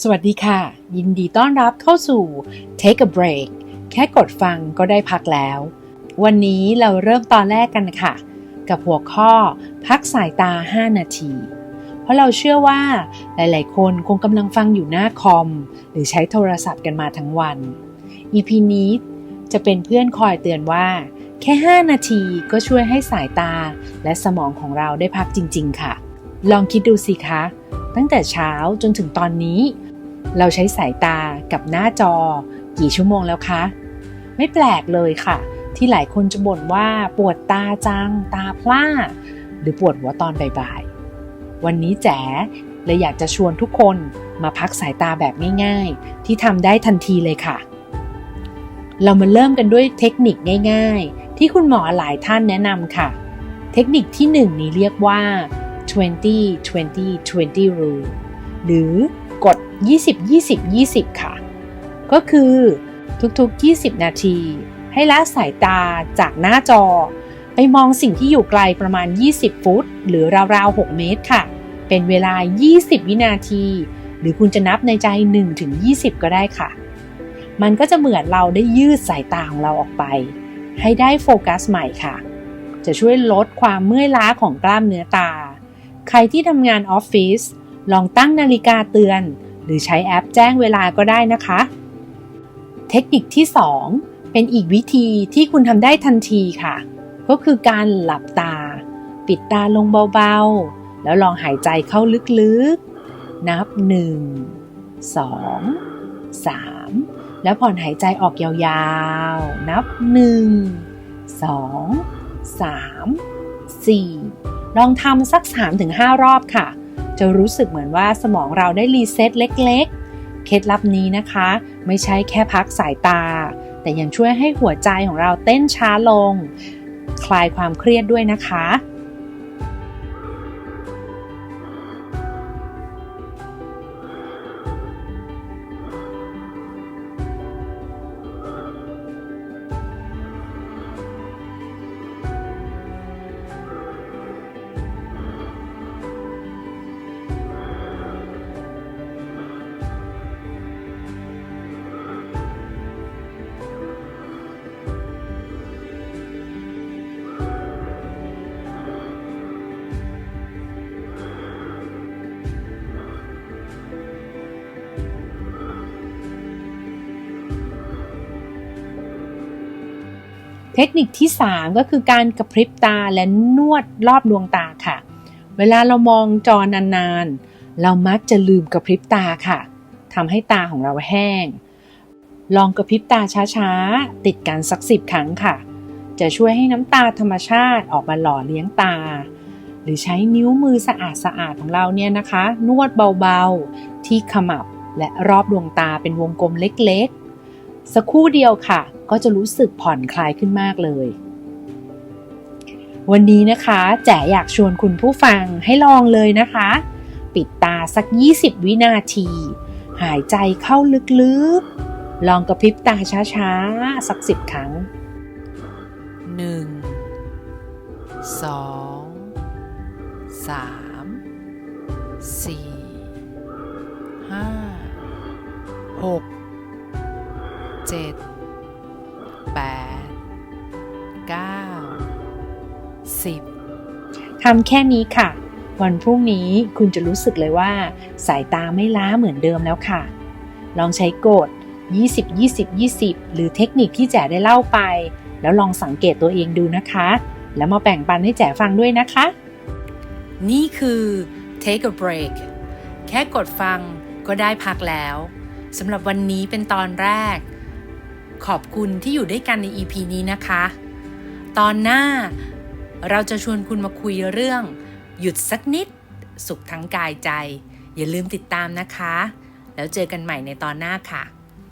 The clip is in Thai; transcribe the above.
สวัสดีค่ะ ยินดีต้อนรับเข้าสู่ Take a break แค่กดฟังก็ได้พักแล้ว วันนี้เราเริ่มตอนแรกกันค่ะ กับหัวข้อพักสายตา 5 นาที เพราะเราเชื่อว่าหลาย ๆ คนคงกำลังฟังอยู่หน้าคอม หรือใช้โทรศัพท์กันมาทั้งวัน EP นี้จะเป็นเพื่อนคอยเตือนว่า แค่ 5 นาทีก็ช่วยให้สายตาและสมองของเราได้พักจริง ๆ ค่ะ ลองคิดดูสิคะ ตั้งแต่เช้าจนถึงตอนนี้ เราใช้สายตากับหน้าจอ กี่ชั่วโมงแล้วคะ ไม่แปลกเลยค่ะ ที่หลายคนจะบ่นว่าปวดตาจัง ตาพร่า หรือปวดหัวตอนบ่ายๆ วันนี้แจ๋เลยอยากจะชวนทุกคนมาพักสายตาแบบง่ายๆ ที่ทำได้ทันทีเลยค่ะ เรามาเริ่มกันด้วยเทคนิคง่าย ๆ ที่คุณหมอหลายท่านแนะนำค่ะ เทคนิคที่ 1 นี้เรียกว่า 20 20 20 rule หรือ กฎ20 20 20 ค่ะ ก็คือทุกๆ 20 นาที ให้ละสายตาจากหน้าจอ ไปมองสิ่งที่อยู่ไกลประมาณ 20 ฟุต หรือราวๆ 6 เมตรค่ะ เป็นเวลา 20 วินาที หรือคุณจะนับในใจ1ถึง20 ก็ได้ค่ะ มันก็จะเหมือนเราได้ยืดสายตาของเราออกไป ให้ได้โฟกัสใหม่ค่ะ จะช่วยลดความเมื่อยล้าของกล้ามเนื้อตา ใครที่ทำงานออฟฟิศ ลองตั้งนาฬิกาเตือน หรือใช้แอปแจ้งเวลาก็ได้นะคะ เทคนิคที่ 2 เป็นอีกวิธีที่คุณทำได้ทันทีค่ะ ก็คือการหลับตา ปิดตาลงเบาๆ แล้วลองหายใจเข้าลึกๆ นับ 1 2 3 แล้วผ่อนหายใจออกยาวๆ นับ 1 2 3 4 ลองทำสัก 3-5 รอบค่ะ จะรู้สึกเหมือนว่าสมองเราได้รีเซ็ตเล็กๆ เคล็ดลับนี้นะคะ ไม่ใช่แค่พักสายตา แต่ยังช่วยให้หัวใจของเราเต้นช้าลง คลายความเครียดด้วยนะคะ เทคนิคที่ 3 ก็คือการกระพริบตาและนวดรอบดวงตาค่ะ เวลาเรามองจอนานๆ เรามักจะลืมกระพริบตาค่ะทำให้ตาของเราแห้ง ลองกระพริบตาช้าๆ ติดกันสักสิบครั้งค่ะ จะช่วยให้น้ำตาธรรมชาติออกมาหล่อเลี้ยงตา หรือใช้นิ้วมือสะอาดๆของเราเนี่ยนะคะ นวดเบาๆ ที่ขมับและรอบดวงตาเป็นวงกลมเล็กๆ สักครู่เดียวค่ะ ก็จะรู้สึกผ่อนคลายขึ้นมากเลย วันนี้นะคะแจ๋อยากชวนคุณผู้ฟังให้ลองเลยนะคะ ปิดตาสัก 20 วินาที หายใจเข้าลึกๆ ลองกระพริบตาช้าๆ สักสิบครั้งหนึ่งสองสามสี่ห้าหกเจ็ดแปดเก้าสิบทำแค่นี้ค่ะ วันพรุ่งนี้คุณจะรู้สึกเลยว่า สายตาไม่ล้าเหมือนเดิมแล้วค่ะ ลองใช้กฎ20 20 20 หรือเทคนิคที่แจ๋ได้เล่าไป แล้วลองสังเกตตัวเองดูนะคะ แล้วมาแบ่งปันให้แจ๋ฟังด้วยนะคะ นี่คือ take a break แค่กดฟังก็ได้พักแล้วสำหรับวันนี้เป็นตอนแรก ขอบคุณที่อยู่ด้วยกันใน EP นี้นะคะ ตอนหน้าเราจะชวนคุณมาคุยเรื่อง หยุดสักนิด สุขทั้งกายใจ อย่าลืมติดตามนะคะ แล้วเจอกันใหม่ในตอนหน้าค่ะ